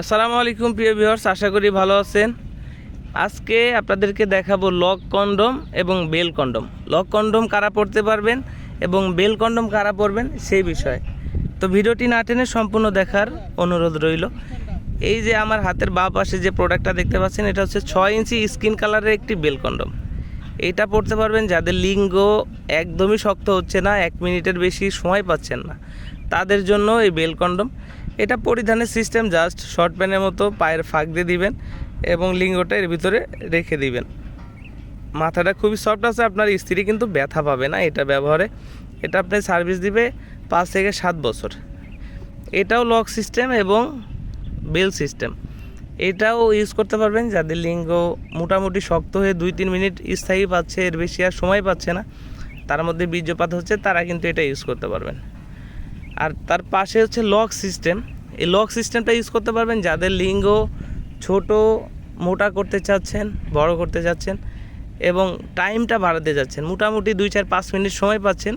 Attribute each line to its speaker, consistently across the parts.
Speaker 1: আসসালামু আলাইকুম, প্রিয় ভিউয়ার্স, আশা করি ভালো আছেন। আজকে আপনাদেরকে দেখাবো লক কন্ডম এবং বেল কন্ডম। লক কন্ডম কারা পড়তে পারবেন এবং বেল কন্ডম কারা পড়বেন সেই বিষয়ে। তো ভিডিওটি না টেনে সম্পূর্ণ দেখার অনুরোধ রইল। এই যে আমার হাতের বাঁ পাশে যে প্রোডাক্টটা দেখতে পাচ্ছেন, এটা হচ্ছে ছয় ইঞ্চি স্কিন কালারের একটি বেল কন্ডম। এটা পড়তে পারবেন, যাদের লিঙ্গ একদমই শক্ত হচ্ছে না, এক মিনিটের বেশি সময় পাচ্ছেন না, তাদের জন্য এই বেল কন্ডম। এটা পরিধানের সিস্টেম জাস্ট শর্ট প্যান্টের মতো পায়ের ফাঁক দিয়ে দিবেন এবং লিঙ্গটা এর ভিতরে রেখে দিবেন। মাথাটা খুবই সফট আছে, আপনার স্ত্রী কিন্তু ব্যথা পাবে না এটা ব্যবহারে। এটা আপনি সার্ভিস দিবে পাঁচ থেকে সাত বছর। এটাও লক সিস্টেম এবং বেল সিস্টেম এটাও ইউজ করতে পারবেন যাদের লিঙ্গ মোটামুটি শক্ত হয়ে দুই তিন মিনিট স্থায়ী পাচ্ছে, এর বেশি আর সময় পাচ্ছে না, তার মধ্যে বীর্যপাত হচ্ছে, তারা কিন্তু এটা ইউজ করতে পারবেন। আর তার পাশে হচ্ছে লক সিস্টেম এই লক সিস্টেমটা ইউজ করতে পারবেন যাদের লিঙ্গ ছোট, মোটা করতে চাচ্ছেন, বড় করতে চাচ্ছেন এবং টাইমটা বাড়াতে যাচ্ছেন। মোটামুটি দুই চার পাঁচ মিনিট সময় পাচ্ছেন।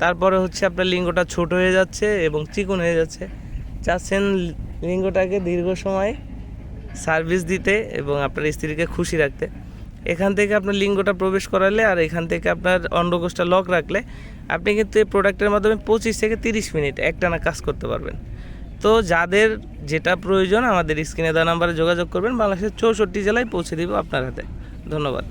Speaker 1: তারপরে হচ্ছে আপনার লিঙ্গটা ছোট হয়ে যাচ্ছে এবং চিকন হয়ে যাচ্ছে। চাচ্ছেন লিঙ্গটাকে দীর্ঘ সময় সার্ভিস দিতে এবং আপনার স্ত্রীকে খুশি রাখতে। এখান থেকে আপনার লিঙ্গটা প্রবেশ করালে আর এখান থেকে আপনার অন্ডকোষটা লক রাখলে আপনি কিন্তু এই প্রোডাক্টের মাধ্যমে পঁচিশ থেকে তিরিশ মিনিট একটানা কাজ করতে পারবেন। তো যাদের যেটা প্রয়োজন আমাদের স্ক্রিনে দেওয়া নাম্বারে যোগাযোগ করবেন, বাংলাদেশের চৌষট্টি জেলায় পৌঁছে দেবো আপনার হাতে। ধন্যবাদ।